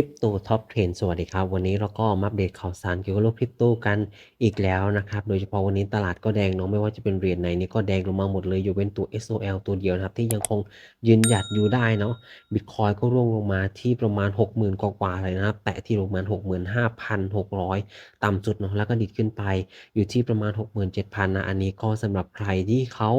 ริปโตท็อปเทรนสวัสดีครับ วันนี้เราก็มาอัปเดตข่าวสารเกี่ยวกับโลกคริปโตกันอีกแล้วนะครับ โดยเฉพาะวันนี้ตลาดก็แดงเนาะไม่ว่าจะเป็นเหรียญไหนนี่ก็แดงลงมาหมดเลยอยกเว้นตัว SOL ตัวเดียวนะครับ ที่ยังคงยืนหยัดอยู่ได้เนาะบิตคอยก็ร่วงลงมาที่ประมาณ 60,000 กว่าๆเลยนะครับ แตะที่ประมาณ 65,600 ต่ำสุดเนาะแล้วก็ดิดขึ้นไปอยู่ที่ประมาณ 67,000นะอันนี้ก็สำหรับใครที่เขา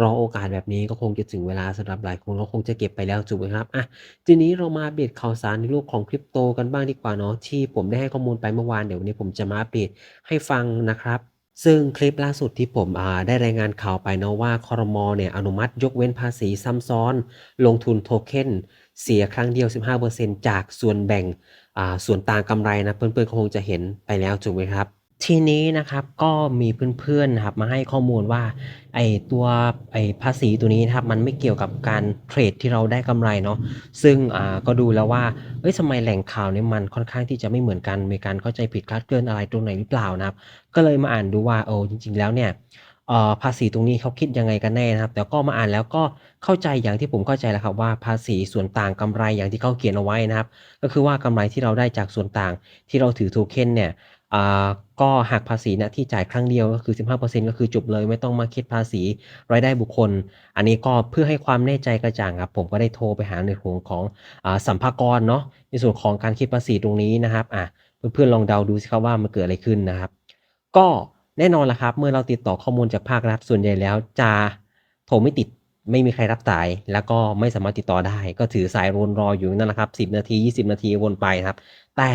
รอโอกาสแบบนี้ก็คงจะถึงเวลาสำหรับหลายคนก็คงจะเก็บไปแล้วถูกไหมครับอะทีนี้เรามาอัปเดตข่าวสารในโลกของคริปโตกันบ้างดีกว่าเนาะที่ผมได้ให้ข้อมูลไปเมื่อวานเดี๋ยววันนี้ผมจะมาอัปเดตให้ฟังนะครับซึ่งคลิปล่าสุดที่ผมอ่าได้รายงานข่าวไปเนาะว่าคอรมอเนี่ยอนุมัติยกเว้นภาษีซ้ำซ้อน ลงทุนโทเค็นเสียครั้งเดียว 15%จากส่วนแบ่งอ่าส่วนต่างกำไรนะเพื่อนๆคงจะเห็นไปแล้วถูกไหมครับ ทีนี้นะครับก็มีเพื่อนๆนะครับมาให้ข้อมูลว่าไอตัวไอภาษีตัวนี้นะครับมันไม่เกี่ยวกับการเทรดที่เราได้กำไรเนาะซึ่งอ่าก็ดูแล้วว่าเอ้ยทำไมแหล่งข่าวเนี่ยมันค่อนข้างที่จะไม่เหมือนกันมีการเข้าใจผิดคลาดเคลื่อนอะไรตรงไหนหรือเปล่านะครับ ก็เลยมาอ่านดูว่าโอ้จริง ๆ แล้วเนี่ยเอ่อภาษีตรงนี้เขาคิดยังไงกันแน่นะครับ แต่ก็มาอ่านแล้วก็เข้าใจอย่างที่ผมเข้าใจแล้วครับว่าภาษีส่วนต่างกำไรอย่างที่เขาเขียนเอาไว้นะครับ ก็คือว่ากำไรที่เราได้จากส่วนต่างที่เราถือโทเค็นเนี่ย ก็หักภาษีนะที่จ่ายครั้งเดียวก็คือ 15%ก็คือจบเลยไม่ต้องมาคิดภาษีรายได้บุคคล อันนี้ก็เพื่อให้ความแน่ใจกระจ่างครับผมก็ได้โทรไปหาในส่วของอสัมภากรเนาะในส่วนของการคิดภาษีตรงนี้นะครับอะเพื่อนๆลองเดาดูสิครับว่ามันเกิดอะไรขึ้นนะครับ ก็แน่นอนละครับ เมื่อเราติดต่อข้อมูลจากภาครัฐส่วนใหญ่แล้วจะโทรไม่ติดไม่มีใครรับสาย แล้วก็ไม่สามารถติดต่อได้ ก็ถือสายวนรออยู่นั่นแหละครับ 10 นาที 20 นาทีวนไปครับ แต่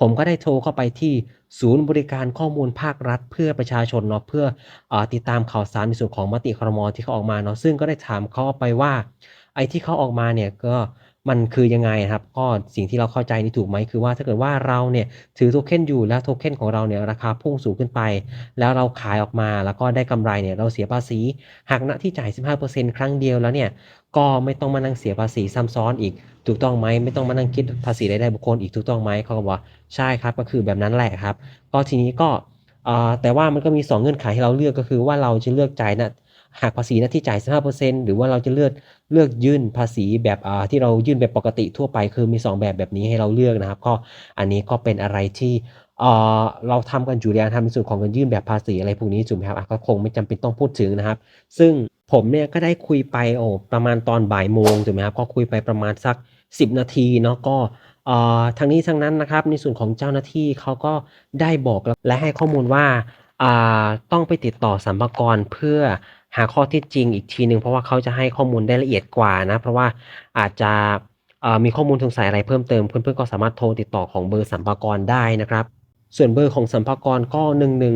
ผมก็ได้โทรเข้าไปที่ศูนย์บริการข้อมูลภาครัฐ เพื่อประชาชนเนาะเพื่ออติดตามข่าวสารในส่วนของมติครมที่เขาออกมาเนาะซึ่งก็ได้ถามเขาไปว่า ไอ้ที่เขาออกมาเนี่ยก็ มันคือยังไงครับก็สิ่งที่เราเข้าใจนี่ถูกไหมคือว่าถ้าเกิดว่าเราเนี่ยถือโทเค็นอยู่แล้วโทเค็นของเราเนี่ยราคาพุ่งสูงขึ้นไป แล้วเราขายออกมาแล้วก็ได้กำไรเนี่ยเราเสียภาษีหักณที่จ่าย 15%ครั้งเดียวแล้วเนี่ยก็ไม่ต้องมานั่งเสียภาษีซ้ำซ้อนอีกถูกต้องไหมไม่ต้องมานั่งคิดภาษีรายได้บุคคลอีกถูกต้องไหมเขาก็บอกว่าใช่ครับก็คือแบบนั้นแหละครับ ก็ทีนี้ก็แต่ว่ามันก็มี 2 เงื่อนไขให้เราเลือกก็คือว่าเราจะเลือกจ่ายนะ หักภาษีหน้าที่จ่าย 15%หรือว่าเราจะเลือกเลือกยื่นภาษีแบบที่เรายื่นแบบปกติทั่วไป คือมี 2 แบบแบบนี้ให้เราเลือกนะครับ ก็อันนี้ก็เป็นอะไรที่เราทำกันอยู่แล้วทำในส่วนของการยื่นแบบภาษีอะไรพวกนี้จุ่มครับก็คงไม่จำเป็นต้องพูดถึงนะครับ ซึ่งผมเนี่ยก็ได้คุยไปโอ้ประมาณตอนบ่ายโมงถูกไหมครับก็คุยไปประมาณสัก 10 นาทีเนาะก็เอ่อทางนี้ทางนั้นนะครับในส่วนของเจ้าหน้าที่เขาก็ได้บอกและให้ข้อมูลว่า ต้องไปติดต่อสัมภากระเพื่อหาข้อเท็จจริงอีกทีหนึ่งเพราะว่าเขาจะให้ข้อมูลได้ละเอียดกว่านะ เพราะว่าอาจจะมีข้อมูลสงสัยอะไรเพิ่มเติมเพื่อนๆก็สามารถโทรติดต่อของเบอร์สัมภากระได้นะครับ ส่วนเบอร์ของสัมภากระก็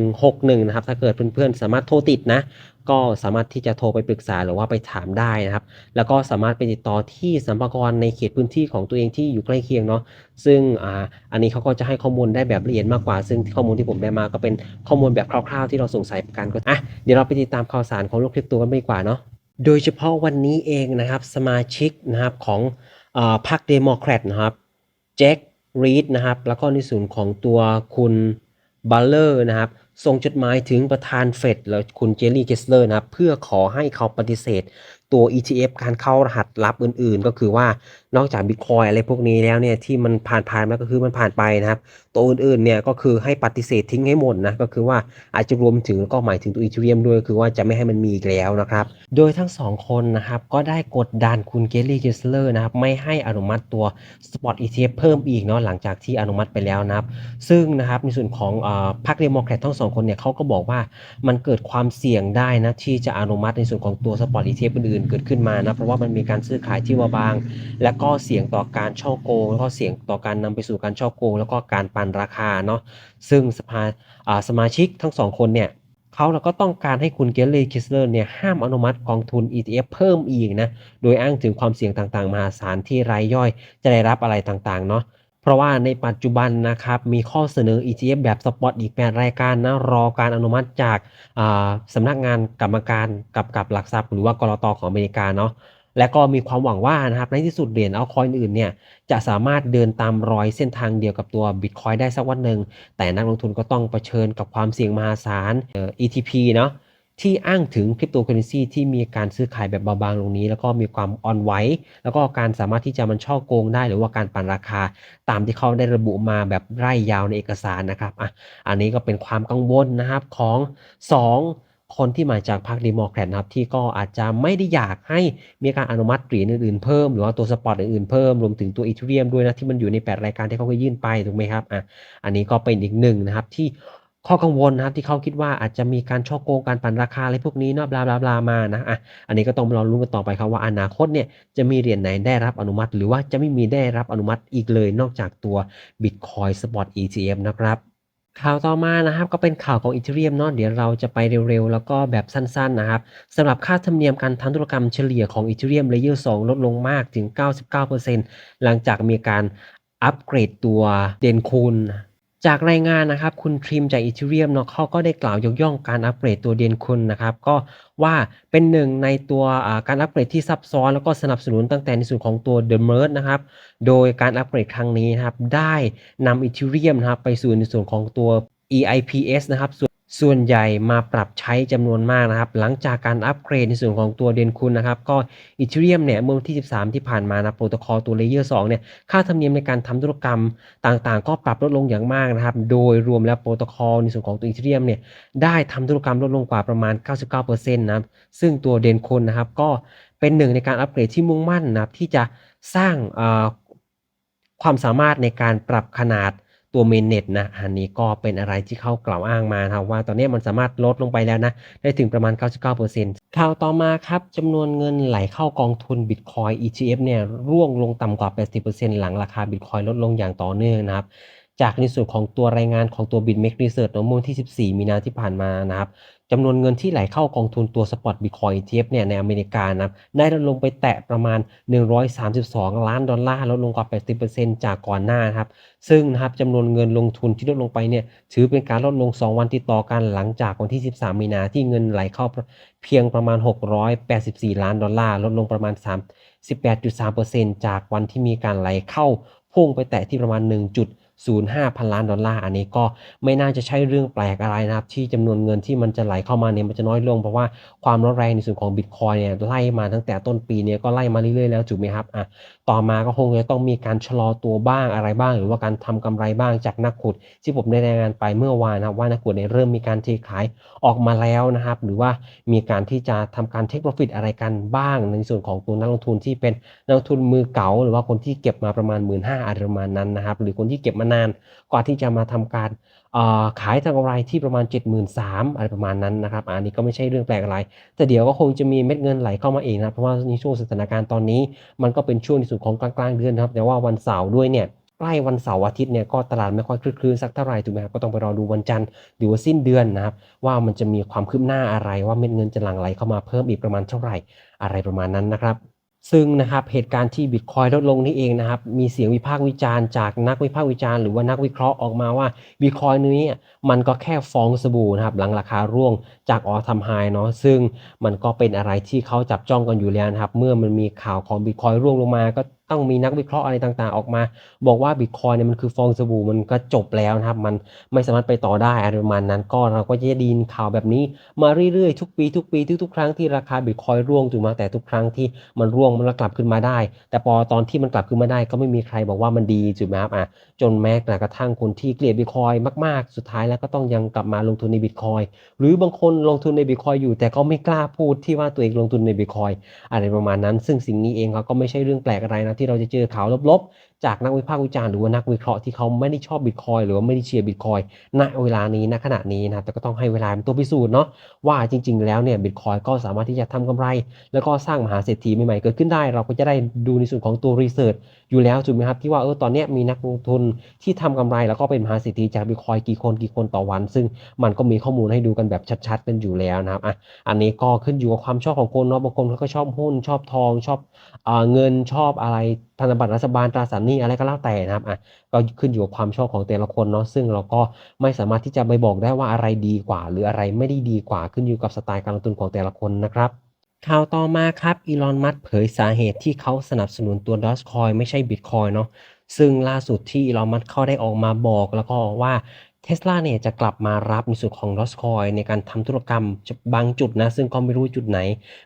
1161 นะครับ ถ้าเกิดเพื่อนๆ สามารถโทรติดนะ ก็สามารถที่จะโทรไปปรึกษาหรือว่าไปถามได้นะครับ แล้วก็สามารถไปติดต่อที่สัมภากระในเขตพื้นที่ของตัวเองที่อยู่ใกล้เคียงเนาะ ซึ่งอ่าอันนี้เขาก็จะให้ข้อมูลได้แบบละเอียดมากกว่า ซึ่งข้อมูลที่ผมได้มาก็เป็นข้อมูลแบบคร่าวๆ ที่เราสงสัยกันก็อะ เดี๋ยวเราไปติดตามข่าวสารของโลกคริปโตกันดีกว่าเนาะ โดยเฉพาะวันนี้เองนะครับ สมาชิกนะครับของอ่าพรรคเดโมแครตนะครับแจ็ค รีดนะครับ แล้วก็ในส่วนของตัวคุณบัลเลอร์นะครับ ส่งจดหมายถึงประธานเฟดแล้วคุณเจลลี่เกสเลอร์นะครับ เพื่อขอให้เขาปฏิเสธตัว ETF การเข้ารหัสลับอื่นๆ ก็คือว่านอกจากบิตคอยอะไรพวกนี้แล้วเนี่ยที่มันผ่านๆมาก็คือมันผ่านไปนะครับ ตัวอื่นๆเนี่ยก็คือให้ปฏิเสธทิ้งให้หมดนะก็คือว่าอาจจะรวมถึงก็หมายถึงตัวอีเทเรียมด้วยคือว่าจะไม่ให้มันมีอีกแล้วนะครับ โดยทั้งสองคนนะครับก็ได้กดดันคุณเกลลี่เกสเลอร์นะครับไม่ให้อนุมัติตัว Spot ETF เพิ่มอีกเนาะหลังจากที่อนุมัติไปแล้วนะครับ ซึ่งนะครับในส่วนของพรรคเดโมแครตทั้งสองคนเนี่ยเขาก็บอกว่ามันเกิดความเสี่ยงได้นะที่จะอนุมัติในส่วนของตัว Spot ETF อื่นๆเกิดขึ้นมานะเพราะว่ามันมีการซื้อขายที่ว่าบาง และก็เสี่ยงต่อการช่อโกงแล้วก็เสี่ยงต่อการนำไปสู่การช่อโกงแล้วก็การปันราคาเนาะซึ่งสภาสมาชิกทั้งสองคนเนี่ยเขาเราก็ต้องการให้คุณเกลลี่คิสเลอร์เนี่ยห้ามอนุมัติกองทุน ETF เพิ่มอีกนะ โดยอ้างถึงความเสี่ยงต่างๆ มหาศาลที่รายย่อยจะได้รับอะไรต่างๆเนาะเพราะว่าในปัจจุบันนะครับมีข้อเสนอ ETF แบบสปอตอีก 8 รายการนะรอการอนุมัติจากสำนักงานกรรมการกับกับหลักทรัพย์ หรือว่ากรอตของอเมริกาเนาะ และก็มีความหวังว่านะครับในที่สุดเหรียญเอาคอยอื่นเนี่ยจะสามารถเดินตามรอยเส้นทางเดียวกับตัว Bitcoin ได้สักวันหนึ่ง แต่นักลงทุนก็ต้องเผชิญกับความเสี่ยงมหาศาลเอ่อ ETP เนาะที่อ้างถึง Cryptocurrency ที่มีการซื้อขายแบบเบาบางลงนี้ แล้วก็มีความอ่อนไหวแล้วก็การสามารถที่จะมันฉ้อโกงได้ หรือว่าการปั่นราคา ตามที่เขาได้ระบุมาแบบไร่ยาวในเอกสารนะครับอะอันนี้ก็เป็นความกังวลนะครับของ 2 คนที่มาจากพรรคเดโมแครตนะครับที่ก็อาจจะไม่ได้อยากให้มีการอนุมัติเหรียญอื่นๆเพิ่มหรือว่าตัวสปอร์ตอื่นๆเพิ่มรวมถึงตัวอีเทเรียมด้วยนะที่มันอยู่ใน 8 รายการที่เขาเคยยื่นไปถูกไหมครับอะอันนี้ก็เป็นอีกหนึ่งนะครับที่ข้อกังวลนะครับที่เขาคิดว่าอาจจะมีการช่อโกงการปั่นราคาอะไรพวกนี้เนาะบลาบลาบลามานะอะอันนี้ก็ต้องรอรุ้นกันต่อไปครับว่าอนาคตเนี่ยจะมีเหรียญไหนได้รับอนุมัติ หรือว่าจะไม่มีได้รับอนุมัติอีกเลย นอกจากตัว Bitcoin Spot ETF นะครับ ข่าวต่อมานะครับก็เป็นข่าวของอีเทเรียมเนาะเดี๋ยวเราจะไปเร็วๆ แล้วก็แบบสั้นๆนะครับสำหรับค่าธรรมเนียมการทำธุรกรรมเฉลี่ยของอีเทเรียมเลเยอร์2ลดลงมากถึง 99%หลังจากมีการอัปเกรดตัวเดนคูน จากรายงานนะครับ คุณทริมจากอีเทเรียมเนาะเขาก็ได้กล่าวยกย่องการอัปเกรดตัวเดนคุณนะครับ ก็ว่าเป็นหนึ่งในตัวการอัปเกรดที่ซับซ้อนแล้วก็สนับสนุนตั้งแต่ในส่วนของตัว The Merge นะครับ โดยการอัปเกรดครั้งนี้นะครับ ได้นำอีเทเรียมนะครับไปสู่ในส่วนของตัว EIPS นะครับ ส่วนใหญ่มาปรับใช้จำนวนมากนะครับ หลังจากการอัปเกรดในส่วนของตัวเดนคุณนะครับ ก็อีเทเรียมเนี่ยเมื่อวันที่ 13 ที่ผ่านมานะโปรโตคอลตัวเลเยอร์2เนี่ยค่าธรรมเนียมในการทำธุรกรรมต่างๆ ก็ปรับลดลงอย่างมากนะครับ โดยรวมแล้วโปรโตคอลในส่วนของตัวอีเทเรียมเนี่ยได้ทำธุรกรรมลดลงกว่าประมาณ 99%นะครับซึ่งตัวเดนคุณนะครับก็เป็นหนึ่งในการอัปเกรดที่มุ่งมั่นนะครับที่จะสร้างความสามารถในการปรับขนาด ตัวเมนเน็ตนะอันนี้ก็เป็นอะไรที่เขากล่าวอ้างมาครับว่าตอนนี้มันสามารถลดลงไปแล้วนะ ได้ถึงประมาณ 99%ข่าวต่อมาครับจำนวนเงินไหลเข้ากองทุนบิตคอย ETF เนี่ยร่วงลงต่ำกว่า 80%หลังราคาบิตคอยลดลงอย่างต่อเนื่องนะครับ จากในส่วนของตัวรายงานของตัว BitMEX Research เมื่อวันที่ 14 มีนาที่ผ่านมานะครับจำนวนเงินที่ไหลเข้ากองทุนตัวสปอตบิตคอย ETF เนี่ยในอเมริกานะได้ลดลงไปแตะประมาณ 132 ล้านดอลลาร์ลดลงกว่า 80%จากก่อนหน้าครับซึ่งนะครับจำนวนเงินลงทุนที่ลดลงไปเนี่ยถือเป็นการลดลง 2 วันติดต่อกันหลังจากวันที่ 13 มีนาที่เงินไหลเข้าเพียงประมาณ 684 ล้านดอลลาร์ลดลงประมาณ38.3%จากวันที่มีการไหลเข้าพุ่งไปแตะที่ประมาณ 1. 0.05 พันล้านดอลลาร์อันนี้ก็ไม่น่าจะใช่เรื่องแปลกอะไรนะครับ ที่จำนวนเงินที่มันจะไหลเข้ามาเนี่ยมันจะน้อยลงเพราะว่าความร้อนแรงในส่วนของบิตคอยเนี่ยไล่มาตั้งแต่ต้นปีเนี่ยก็ไล่มาเรื่อยๆแล้วถูกไหมครับอะต่อมาก็คงจะต้องมีการชะลอตัวบ้างอะไรบ้าง หรือว่าการทำกำไรบ้างจากนักขุด ที่ผมได้รายงานไปเมื่อวานนะว่านักขุดเนี่ยเริ่มมีการเทขายออกมาแล้วนะครับ หรือว่ามีการที่จะทำการเทคโปรฟิตอะไรกันบ้างในส่วนของตัวนักลงทุนที่เป็นนักลงทุนมือเก่าหรือว่าคนที่เก็บมาประมาณ 1 5ื่นห้าอะไรประมาณนั้นนะครับหรือคนที่เก็บมานาน กว่าที่จะมาทำการขายทางกำไรที่ประมาณ 73,000อะไรประมาณนั้นนะครับ อันนี้ก็ไม่ใช่เรื่องแปลกอะไร แต่เดี๋ยวก็คงจะมีเม็ดเงินไหลเข้ามาเองนะ เพราะว่าในช่วงสถานการณ์ตอนนี้ มันก็เป็นช่วงในสุดของกลางๆเดือนครับ แต่ว่าวันเสาร์ด้วยเนี่ยใกล้วันเสาร์อาทิตย์เนี่ยก็ตลาดไม่ค่อยคลื่นสักเท่าไหร่ถูกไหมครับก็ต้องไปรอดูวันจันทร์หรือว่าสิ้นเดือนนะครับว่ามันจะมีความคืบหน้าอะไรว่าเม็ดเงินจะหลั่งไหลเข้ามาเพิ่มอีกประมาณเท่าไหร่อะไรประมาณนั้นนะครับ ซึ่งนะครับเหตุการณ์ที่บิตคอยลดลงนี่เองนะครับมีเสียงวิพากษ์วิจารณ์จากนักวิพากษ์วิจารณ์หรือว่านักวิเคราะห์ออกมาว่าบิตคอยนี้มันก็แค่ฟองสบู่นะครับหลังราคาร่วงจากออทำไฮเนาะซึ่งมันก็เป็นอะไรที่เขาจับจ้องกันอยู่แล้วนะครับเมื่อมันมีข่าวของบิตคอยร่วงลงมาก็ต้องมีนักวิเคราะห์อะไรต่างๆ ออกมา บอกว่าบิตคอยเนี่ยมันคือฟองสบู่มันก็จบแล้วนะครับ มันไม่สามารถไปต่อได้อะไรประมาณนั้นก็เราก็จะด้ยินข่าวแบบนี้ มาเรื่อยๆ ทุกปีทุกปีทุกๆครั้งที่ราคาบิตคอยร่วงถูกไหมแต่ทุกครั้งที่มันร่วงมันกลับขึ้นมาได้ แต่พอตอนที่มันกลับขึ้นมาได้ ก็ไม่มีใครบอกว่ามันดีถูกไหมครับอะจนแม้กระทั่งคนที่เกลียดบิตคอยมากๆ สุดท้ายแล้วก็ต้องยังกลับมาลงทุนในบิตคอยหรือบางคนลงทุนในบิตคอยอยู่ แต่ก็ไม่กล้าพูดที่ว่าตัวเองลงทุนในบิตคอยอะไรประมาณนั้น ซึ่งสิ่งนี้เองก็ไม่ใช่เรื่องแปลกอะไรนะที่เราจะเจอข่าวลบ จากนักวิพากษ์วิจารณ์หรือว่านักวิเคราะห์ที่เขาไม่ได้ชอบบิตคอยหรือว่าไม่ได้เชียร์บิตคอยณเวลานี้ณขณะนี้นะแต่ก็ต้องให้เวลาเป็นตัวพิสูจน์เนาะว่าจริง ๆ แล้วเนี่ยบิตคอยก็สามารถที่จะทำกำไร แล้วก็สร้างมหาเศรษฐีใหม่ๆเกิดขึ้นได้ เราก็จะได้ดูในส่วนของตัวรีเสิร์ชอยู่แล้วถูกไหมครับที่ว่าเออตอนนี้มีนักลงทุนที่ทำกำไร แล้วก็เป็นมหาเศรษฐีจากบิตคอยกี่คนกี่คนต่อวัน ซึ่งมันก็มีข้อมูลให้ดูกันแบบชัดๆกันอยู่แล้วนะครับอะอันนี้ก็ขึ้นอยู่กับความชอบของคนเนาะบางคนเขาก็ชอบหุ้นชอบทองชอบเงินชอบอะไรพันธบัตรรัฐบาลตราสารหนี้อะไรก็แล้วแต่นะครับอะก็ขึ้นอยู่กับความชอบของแต่ละคนเนาะซึ่งเราก็ไม่สามารถที่จะไปบอกได้ว่าอะไรดีกว่า หรืออะไรไม่ได้ดีกว่าขึ้นอยู่กับสไตล์การลงทุนของแต่ละคนนะครับข่าวต่อมาครับอีลอนมัสเผยสาเหตุที่เขาสนับสนุนตัวดอ g คอยไม่ใช่บิตคอยเนาะซึ่งล่าสุดที่อีลอนมัสเขาได้ออกมาบอกแล้วก็ว่า เทสลาเนี่ยจะกลับมารับในส่วนของ Dogecoin ในการทำธุรกรรมจะบางจุดนะ ซึ่งก็ไม่รู้จุดไหน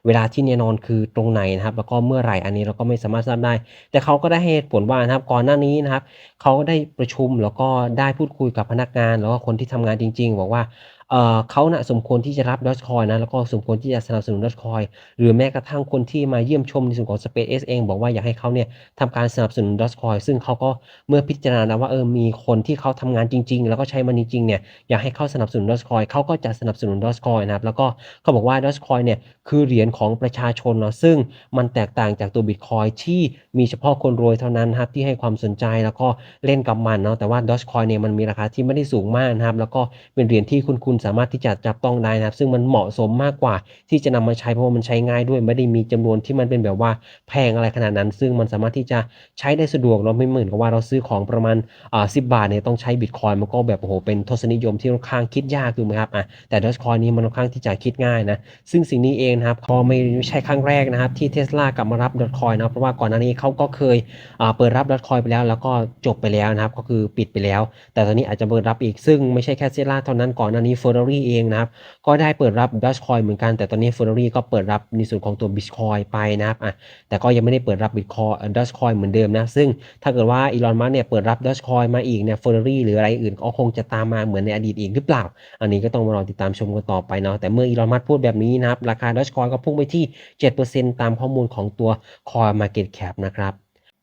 เวลาที่แน่นอนคือตรงไหนนะครับ แล้วก็เมื่อไหร่อันนี้เราก็ไม่สามารถทราบได้ แต่เขาก็ได้ให้เหตุผลว่านะครับก่อนหน้านี้นะครับเขาได้ประชุมแล้วก็ได้พูดคุยกับพนักงาน แล้วก็คนที่ทำงานจริง ๆ บอกว่า เอ่อเขาน่ะสมควรที่จะรับ Dogecoin นะแล้วก็สมควรที่จะสนับสนุน Dogecoin หรือแม้กระทั่งคนที่มาเยี่ยมชมในส่วนของ SpaceX เองบอกว่าอยากให้เขาเนี่ยทำการสนับสนุน Dogecoin ซึ่งเขาก็เมื่อพิจารณาแล้วว่าเออมีคนที่เขาทำงานจริง ๆ แล้วก็ใช้มันจริงๆเนี่ยอยากให้เขาสนับสนุน Dogecoin เขาก็จะสนับสนุน Dogecoin นะครับแล้วก็เขาบอกว่า Dogecoin เนี่ยคือเหรียญของประชาชนเนาะซึ่งมันแตกต่างจากตัว Bitcoin ที่มีเฉพาะคนรวยเท่านั้นนะครับที่ให้ความสนใจแล้วก็เล่นกับมันเนาะแต่ว่า Dogecoin เนี่ยมันมีราคาที่ไม่ได้สูงมากนะครับแล้วก็เป็นเหรียญที่คุณคุณสามารถที่จะจับต้องได้นะครับ ซึ่งมันเหมาะสมมากกว่า ที่จะนำมาใช้เพราะว่ามันใช้ง่ายด้วย ไม่ได้มีจำนวนที่มันเป็นแบบว่าแพงอะไรขนาดนั้น ซึ่งมันสามารถที่จะใช้ได้สะดวกเนาไม่เหมือนกับว่าเราซื้อของประมาณอ่าสิบาทเนี่ยต้องใช้บิตคอยมันก็แบบโอ้โหเป็นทศนิยมที่ค่อนข้างคิดยากถูกไหมครับอะแต่ Dogecoin นี้มันค่อนข้างที่จะคิดง่ายนะซึ่งสิ่งนี้เองนะครับก็ไม่ใช่ครั้งแรกนะครับที่ Tesla กลับมารับ Dogecoin นะเพราะว่าก่อนหน้านี้เขาก็เคยอ่าเปิดรับ Dogecoin ไปแล้ว แล้วก็จบไปแล้วนะครับก็คือปิดไปแล้ว แต่ตอนนี้อาจจะเปิดรับอีกซึ่งไม่ใช่แค่ Tesla เท่านั้นก่อนหน้านี้ Ferrari เองนะครับ ก็ได้เปิดรับ Dogecoin เหมือนกัน แต่ตอนนี้ Ferrari ก็เปิดรับในส่วนของตัว Bitcoin ไปนะครับอะแต่ก็ยังไม่ได้เปิดรับ Bitcoin Dogecoin เหมือนเดิมนะ ซึ่งถ้าเกิดว่าอีลอนมัสเนี่ยเปิดรับ Dogecoin มาอีกเนี่ย Ferrari หรืออะไรอื่นก็คงจะตามมาเหมือนในอดีตอีกหรือเปล่า อันนี้ก็ต้องมารอติดตามชมกันต่อไปเนาะ แต่เมื่ออีลอนมัสพูดแบบนี้นะครับ ราคา Dogecoin ก็พุ่งไปที่ 7%ตามข้อมูลของตัว Coin Market Cap นะครับ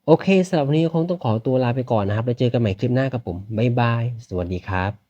โอเคสำหรับวันนี้คงต้องขอตัวลาไปก่อนนะครับ แล้วเจอกันใหม่คลิปหน้ากับผม บ๊ายบาย สวัสดีครับ